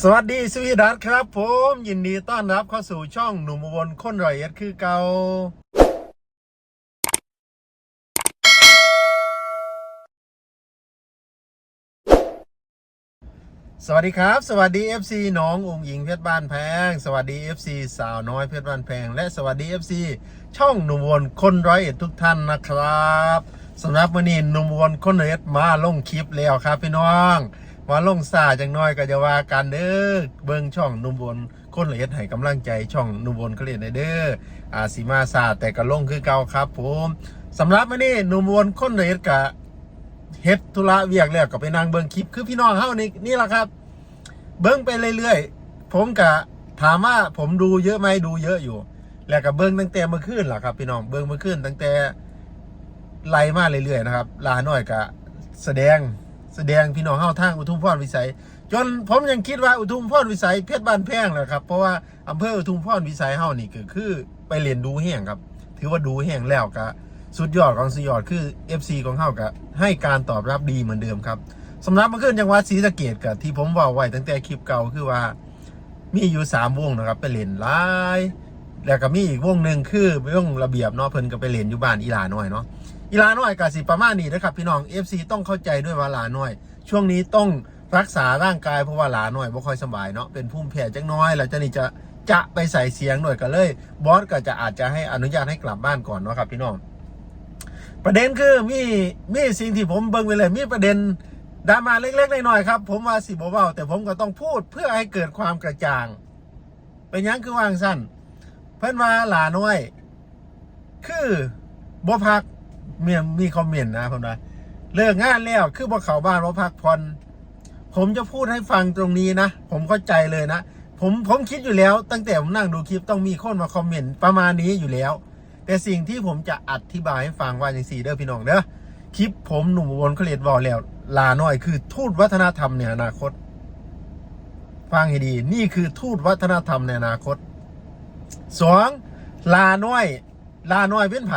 สวัสดีสวีดัสครับ ผมยินดีต้อนรับเข้าสู่ช่องหนุ่มอุบนคนรอยเอ็ดคือเกาสวัสดีครับ สวัสดี FC น้ององค์หญิงเพชรบ้านแพง สวัสดี FC สาวน้อยเพชรบ้านแพง และสวัสดี FC ช่องหนุ่มอุบนคนร้อยเอ็ดทุกท่านนะครับสำหรับวันนี้หนุ่มอุบนคนร้อยเอ็ดมาลงคลิปแล้วครับพี่น้อง มาลงซาจังน้อยก็จะว่ากันเด้อเบิ่งช่องนุ่มบนคนละเอียดให้กำลังใจช่องนุ่มบนเขาเรียนได้เด้ออาสีมาซาแต่ก็ลงคือเก่าครับผมสำหรับมื้อนี้นุ่มบนคนละเอียดกะเฮ็ดธุระเวียกแล้วก็ไปนั่งเบิ่งคลิปคือพี่น้องเฮานี่นี่แหละครับ เบิ่งไปเรื่อยๆผมกะถามว่าผมดูเยอะไหมดูเยอะอยู่ แล้วก็เบิ่งตั้งแต่เมื่อคืนล่ะครับ พี่น้องเบิ่งเมื่อคืนตั้งแต่ไล่มาเรื่อยๆนะครับลาหน้อยกะแสดง แสดงพี่น้องเฮาทางอุทุมพรวิสัย จนผมยังคิดว่าอุทุมพรวิสัยเพชรบ้านแพงแหละครับ เพราะว่าอำเภออุทุมพรวิสัยเฮานี่ก็คือไปเรียนดูแห้งครับ ถือว่าดูแห้งแล้วก็สุดยอดของสุดยอดคือ FC ของเฮาก็ให้การตอบรับดีเหมือนเดิมครับสำหรับเมื่อคืนจังหวัดศรีสะเกดกับที่ผมบอกไว้ตั้งแต่คลิปเก่าคือว่ามีอยู่สามวงนะครับไปเล่นหลายแล้วก็มีอีกวงหนึ่งคือวงระเบียบเนาะเพิ่นก็ไปเล่นอยู่บ้านอีหลาน้อยเนาะ อีลาน้อยกับสิประมาณนี้นะครับพี่น้อง FC ต้องเข้าใจด้วยว่าหลาน้อย ช่วงนี้ต้องรักษาร่างกายเพราะว่าหลาน้อยไม่ค่อยสบายเนาะเป็นภูมิแพ้จังน้อยแล้วจะนี่จะจะไปใส่เสียงหน่อยก็เลยบอสก็จะอาจจะให้อนุญาตให้กลับบ้านก่อนเนาะครับพี่น้อง ประเด็นคือมีมีสิ่งที่ผมเบิ่งไปเลยมีประเด็นดราม่าเล็กๆน้อยๆครับผมว่าสิบเบาๆแต่ผมก็ต้องพูดเพื่อให้เกิดความกระจ่าง เป็นยังคือวางสั้นเพื่อนว่าหลาน้อย คือบ่พัก เมียมีคอมเมนต์นะผมว่าเลิกงานแล้วคือบ่เขาบ้านว่าพักผ่อนผมจะพูดให้ฟังตรงนี้นะ ผมเข้าใจเลยนะ ผมผมคิดอยู่แล้ว ตั้งแต่ผมนั่งดูคลิปต้องมีคนมาคอมเมนต์ประมาณนี้อยู่แล้ว แต่สิ่งที่ผมจะอธิบายให้ฟังว่าอย่างสี่เด้อพี่น้องเด้อคลิปผมหนุ่มอุบนเขาเรียนบอกแล้ว ลาน้อยคือทูตวัฒนธรรมในอนาคต ฟังให้ดี นี่คือทูตวัฒนธรรมในอนาคตสองลาน้อย ลาน้อยเป็นไผ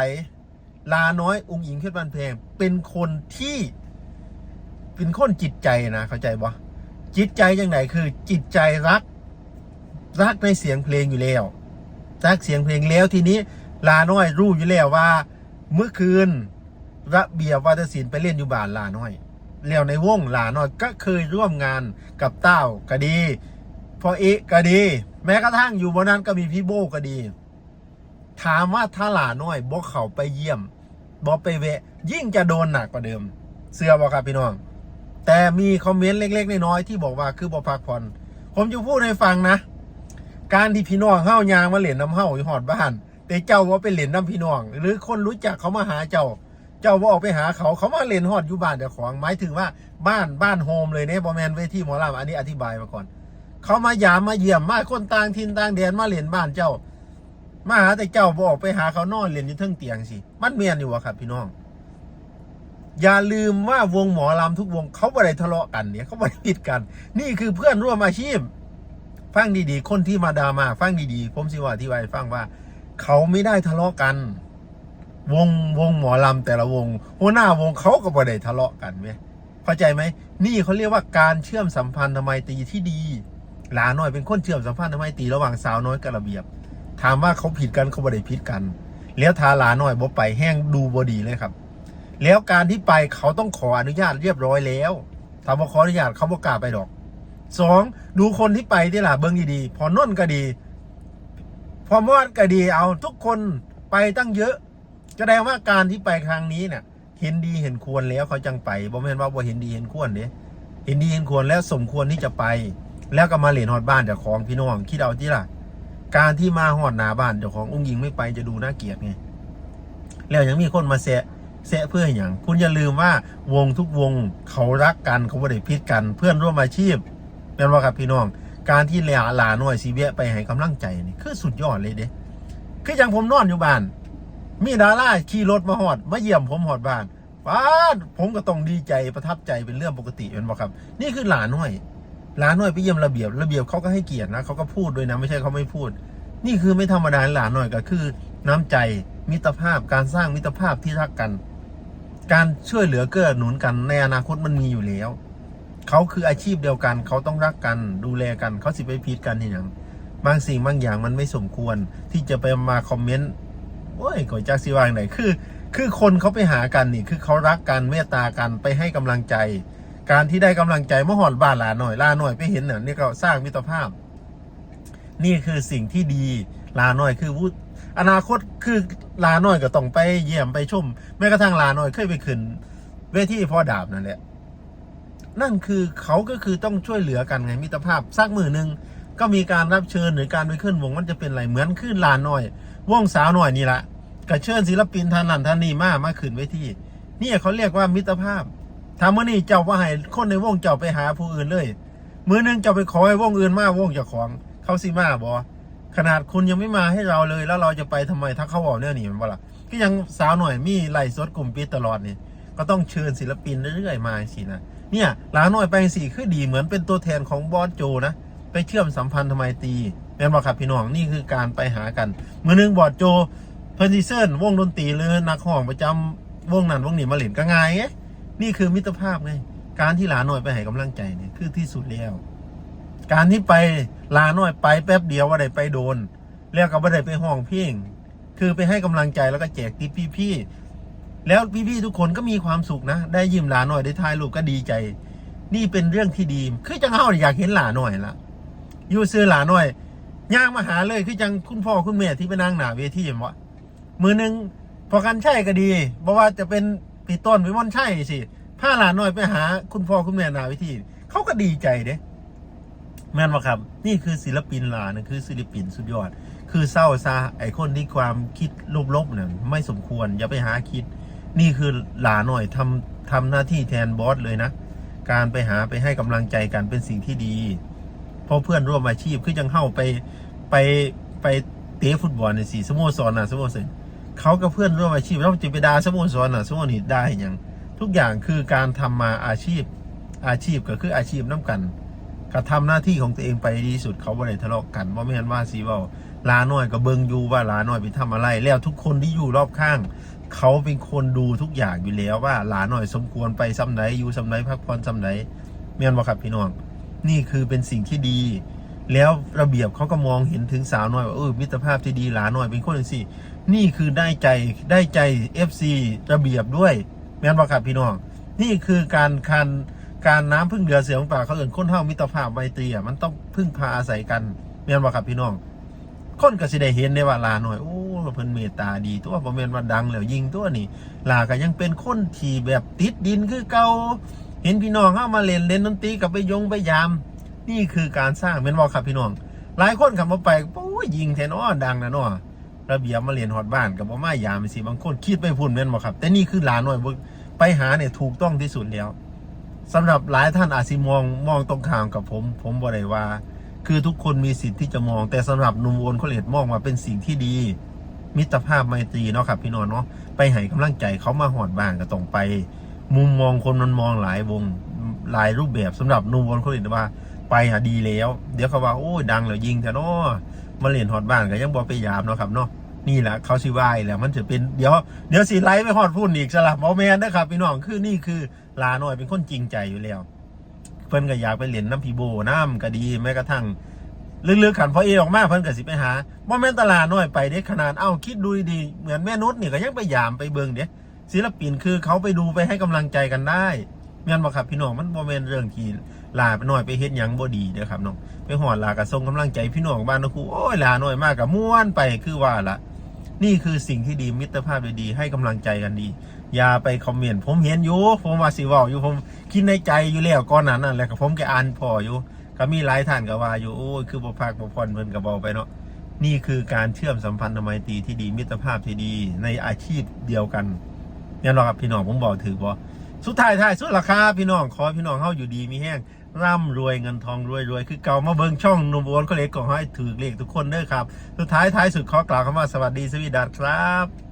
ลาน้อยองค์หญิงเพชรบ้านแพงเป็นคนที่เป็นคนจิตใจนะเข้าใจบ่จิตใจอยังไงคือ จิตใจรัก รักในเสียงเพลงอยู่แล้วรักเสียงเพลงแล้วทีนี้ลาน้อยรู้อยู่แล้วว่า เมื่อคืนระเบียบวัฒศิลป์ไปเล่นอยู่บ้านลาน้อย แล้วในวงลาน้อยก็เคยร่วมงานกับเต้าก็ดีพอเอะก็ดี แม้กระทั่งอยู่บนนั้นก็มีพี่โบก็ดี ถามว่าถ้าหลาน้อยบอกเขาไปเยี่ยม บอกไปแวะ ยิ่งจะโดนหนักกว่าเดิม เสื้อบอกครับพี่น้อง แต่มีคอมเมนต์เล็ก ๆ น้อยๆที่บอกว่าคือบอกพักผ่อนผมจะพูดให้ฟังนะ การที่พี่น้องเฮ้ายางมาเหรียญน้ำเฮ้าอยู่หอดบ้าน แต่เจ้าว่าเป็นเหรียญน้ำพี่น้อง หรือคนรู้จักเขามาหาเจ้า เจ้าว่าออกไปหาเขาเขามาเหรียญหอดอยู่บ้านเจ้าของหมายถึงว่าบ้านบ้านโฮมเลยเนี่ยบอแมนเวทีหมอลำอันนี้อธิบายมาก่อน เขามายามมาเยี่ยมมาคนต่างถิ่นต่างแดนมาเหรียญบ้านเจ้า มาหาแต่เจ้าบอกไปหาเขานอนเรียนอยู่เทิงเตียงสิมันเมียนอยู่วะครับ พี่น้อง อย่าลืมว่าวงหมอลำทุกวงเขาไม่ได้ทะเลาะกันเนี่ยเขาไม่ได้ผิดกัน นี่คือเพื่อนร่วมอาชีพ ฟังดีๆ คนที่มาดามาฟังดีๆ ผมสิว่าที่ไว้ฟังว่า เขาไม่ได้ทะเลาะกัน วงวงหมอลำแต่ละวง หัวหน้าวงเขาก็ไม่ได้ทะเลาะกันเว้ยเข้าใจไหมนี่เขาเรียกว่าการเชื่อมสัมพันธ์ทำไมตีที่ดีหลาน้อยเป็นคนเชื่อมสัมพันธ์ทำไมตีระหว่างสาวน้อยกับระเบียบ ถามว่าเขาผิดกันเขาบ่ได้ผิดกัน แล้วทาหลาหน่อยบ่ไปแห้งดูบดีเลยครับ แล้วการที่ไปเขาต้องขออนุญาตเรียบร้อยแล้วถามว่าขออนุญาตเขาบ่กล้าไปดอกสองดูคนที่ไปที่ล่ะเบิ้งดีๆพอนนก็ดี พอมอดก็ดีเอาทุกคนไปตั้งเยอะแสดงว่าการที่ไปครั้งนี้เนี่ยเห็นดีเห็นควรแล้วเขาจังไปบ่แม่นว่าบ่เห็นดีเห็นควรเด้เห็นดีเห็นควรแล้วสมควรที่จะไป แล้วก็มาเหรียญฮอดบ้านจ้าของพี่น้องคิดเอาที่ล่ะ การที่มาหอดหนาบ้านเจ้าขององค์หญิงไม่ไปจะดูน่าเกลียดไงแล้วยังมีคนมาแซะแซะเพื่ออย่างคุณอย่าลืมว่าวงทุกวงเขารักกันเขาไม่ได้พิษกัน เพื่อนร่วมอาชีพเป็นว่าครับพี่น้อง การที่เหลาหลาหน่อยซีเวียไปให้กำลังใจนี่คือสุดยอดเลยเด้คืออย่างผมนอนอยู่บ้าน มีดาราขี่รถมาหอด มาเยี่ยมผมหอดบ้านป้าดผมก็ต้องดีใจประทับใจเป็นเรื่องปกติเป็นบ่ครับ นี่คือหลาน้อย หลานหน่อยไปเยี่ยมระเบียบ ระเบียบเขาก็ให้เกียรตินะเขาก็พูดด้วยนะไม่ใช่เขาไม่พูด นี่คือไม่ธรรมดาหลานหน่อยก็คือ น้ำใจมิตรภาพการสร้างมิตรภาพที่รักกัน การช่วยเหลือเกื้อหนุนกันในอนาคตมันมีอยู่แล้วเขาคืออาชีพเดียวกัน เขาต้องรักกันดูแลกันเขาสิไปพีดกันที่อย่างบางสิ่งบางอย่างมันไม่สมควรที่จะไปมาคอมเมนต์โอ้ยก่อยจากสิวางไหนคือ คือคนเขาไปหากันนี่ คือเขารักกันเมตตากันไปให้กำลังใจ การที่ได้กำลังใจเมื่อหอดบ้านหลาหน่อยลาหน่อยไปเห็นเนี่ยนี่ก็สร้างมิตรภาพ นี่คือสิ่งที่ดีลาหน่อยคือวุฒอนาคตคือลาหน่อยก็ต้องไปเยี่ยมไปชมแม้กระทั่งลาหน่อยเคยไปขึ้นเวทีพ่อดาบนั่นแหละนั่นคือเขาก็คือต้องช่วยเหลือกันไงมิตรภาพสักมือหนึ่งก็มีการรับเชิญหรือการไปขึ้นวงมันจะเป็นอะไรเหมือนขึ้นลานหน่อย วงสาวหน่อยนี่ละกระเชิญศิลปินท่านนั้นท่านนี้มามาขึ้นเวทีนี่เขาเรียกว่ามิตรภาพ ทำเมื่อนี่เจ้าว่าให้คนในวงเจ้าไปหาผู้อื่นเลย มือหนึงเจ้าไปขอให้วงอื่นมาวงเจ้าของเขาสิมาบอขนาดคุณยังไม่มาให้เราเลย แล้วเราจะไปทำไมถ้าเขาบอกเนี่ยนี่มันบ่ล่ะก็ยังสาวหน่อยมีไล่สดกลุ่มปิดตลอดนี่ก็ต้องเชิญศิลปินเรื่อยๆมาสินะเนี่ยหลาหน้อยไปสี่คือดีเหมือนเป็นตัวแทนของบอสโจนะไปเชื่อมสัมพันธ์ทำไมตีแม่นบอกครับพี่น้องนี่คือการไปหากันเมื่อนึงบอสโจเพิ่นซิเซิลวงดนตรีหรือนักห้องประจำวงนั้นวงนี้มาเล่นก็ง่ายไง นี่คือมิตรภาพไงการที่หลาน้อยไปให้กำลังใจเนี่ยคือที่สุดแล้ว การที่ไปลาน้อยไปแป๊บเดียวว่าได้ไปโดน แล้วก็ไม่ได้ไปห้องเพียงคือไปให้กำลังใจแล้วก็แจกติ๊บพี่ๆแล้วพี่ๆทุกคนก็มีความสุขนะ ได้ยิ้มหลาหน่อยได้ถ่ายรูปก็ดีใจ นี่เป็นเรื่องที่ดี คือจังเฮาอยากเห็นหลาหน่อยละอยู่ซื้อหลาหน่อยย่างมาหาเลยคือจังคุณพ่อคุณแม่ที่ไปนั่งหนาเวทีเห็นวะมือหนึ่งพอกันใช่ก็ดีเพราะว่าจะเป็น ปีต้นไปม่อนใช่สิถ้าหลาหน่อยไปหา คุณพ่อคุณแม่หนาเวทีเขาก็ดีใจเด้แม่นว่าครับ นี่คือศิลปินหลานะคือศิลปินสุดยอด คือเศร้าซาไอคนที่ความคิดลบๆเนี่ยไม่สมควรอย่าไปหาคิด นี่คือหลาหน่อยทำทำหน้าที่แทนบอสเลยนะ การไปหาไปให้กำลังใจกันเป็นสิ่งที่ดี เพราะเพื่อนร่วมอาชีพคือจังเข้าไปไปไปเตะฟุตบอลในสี่สโมสรนะสโมสร เขากับเพื่อนร่วมอาชีพแล้วจะไปดาสโมสรน่ะสมสรนี่ได้อย่างทุกอย่างคือการทำมาอาชีพอาชีพก็คืออาชีพน้ำกันกระทำหน้าที่ของตัวเองไปดีที่สุดเขาบ่ได้ทะเลาะกันว่าไม่งั้นว่าสีว่าลาน้อยก็เบิงอยู่ว่าลาน้อยไปทำอะไร แล้วทุกคนที่อยู่รอบข้าง เขาเป็นคนดูทุกอย่างอยู่แล้วว่าลาน้อยสมควรไปซ้ำไหนอยู่ซ้ำไหนพักผ่อนซ้ำไหนเมียนบ่ครับพี่น้อง นี่คือเป็นสิ่งที่ดี แล้วระเบียบเขาก็มองเห็นถึงสาวน้อยว่าเออมิตรภาพที่ดีหลาน้อยเป็นคนสินี่คือได้ใจได้ใจ FC ระเบียบด้วย แม่นบ่ครับพี่น้อง นี่คือการคันการน้ำพึ่งเรือเสือของป่าเขาเอื่นคนเท่ามิตรภาพไมตรีอะมันต้องพึ่งพาอาศัยกันเมียนว่าครับพี่น้องคนก็สิได้เห็นได้ว่าลาหน่อยโอ้เพิ่นเมตตาดี ตัวบ่แม่นว่าดังแล้วยิงตัวนี่ลาก็ยังเป็นคนที่แบบติดดินคือเก่าเห็นพี่น้องเข้ามาเล่นเล่นดนตรีกับไปยงไปยาม นี่คือการสร้างแม่นว่าครับพี่น้อง หลายคนขับมาไปโอ้ยยิงแทนอ้อดังนะเนาะระเบียบมาเรียนฮอดบ้านกับบ่มายามสิบางคนคิดไปพุ่นแม่นบ่ครับ แต่นี่คือหลาหน่อยเบิ่งไปหาเนี่ยถูกต้องที่สุดแล้วสำหรับหลายท่านอาจสิมองมองตรงข้ามกับผม ผมบอกเลยว่า คือทุกคนมีสิทธิ์ที่จะมอง แต่สำหรับนุ่มโอนเขาเลดมองมาเป็นสิ่งที่ดี มิตรภาพไมตรีเนาะครับ พี่นอนเนาะไปให้กำลังใจเขามาหอดบ้านก็ต้องไป มุมมองคนมันมองหลายวงหลายรูปแบบสำหรับนุ่มโอนเขาเลดว่า ไปหาดีแล้ว เดี๋ยวเขาว่าโอ้ดังแล้วยิงแต่เนาะมาเล่นหอดบ้านก็ยังบอไปยามเนาะครับเนาะนี่แหละเขาสิวายแหละมันจะเป็นเดี๋ยวเดี๋ยวสีไลฟ์ไปหอดพุ่นอีกสลับหมอแมนนะครับพี่น้องคือนี่คือลาหน่อยเป็นคนจริงใจอยู่แล้ว เพิ่นก็อยากไปเล่นน้ำพีโบน้ำก็ดีแม้กระทั่งลึกๆขันพอเอออกมาเพิ่นก็สิไปหาบ่แม่นตลาดน้อยไปเด้ขนาดเอ้าคิดดูดีเหมือนแม่นุชนี่ก็ยังไปยามไปเบิงเด้ศิลปินคือเขาไปดูไปให้กำลังใจกันได้ แม่นบ่ครับพี่น้องมันบ่แม่นเรื่องที่ลาไปหน่อยไปเฮ็ดหยังบ่ดีเด้อครับน้องไปหอดลาก็ส่งกำลังใจพี่น้องบ้านนะครูโอ้ยลาหน่อยมากก็ม่วนไปคือว่าละนี่คือสิ่งที่ดีมิตรภาพดีๆให้กำลังใจกันดี อย่าไปคอมเมนต์ผมเห็นอยู่ผมว่าสิเว่าอยู่ผมคิดในใจอยู่แล้วก่อนนั้นนั่นแหละก็ผมก็อ่านพออยู่ก็มีหลายท่านก็ว่าอยู่โอ้ยคือบ่พักบ่ผ่อนเพิ่นก็เบาไปเนาะนี่คือการเชื่อมสัมพันธ์ทำไมตรีที่ดีมิตรภาพที่ดีในอาชีพเดียวกันเนี่ยหรอครับพี่น้องผมบอกถือบ่ สุดท้ายท้ายสุดราคาพี่น้องขอพี่น้องเฮาอยู่ดีมีแห้งร่ำรวยเงินทองรวยรวยคือเก่ามาเบิ้งช่องนุ่มโอนก็เล็กก็ให้ถือเลขทุกคนเด้อครับ สุดท้ายท้ายสุดขอกล่าวคำว่าสวัสดีสวีดัสครับ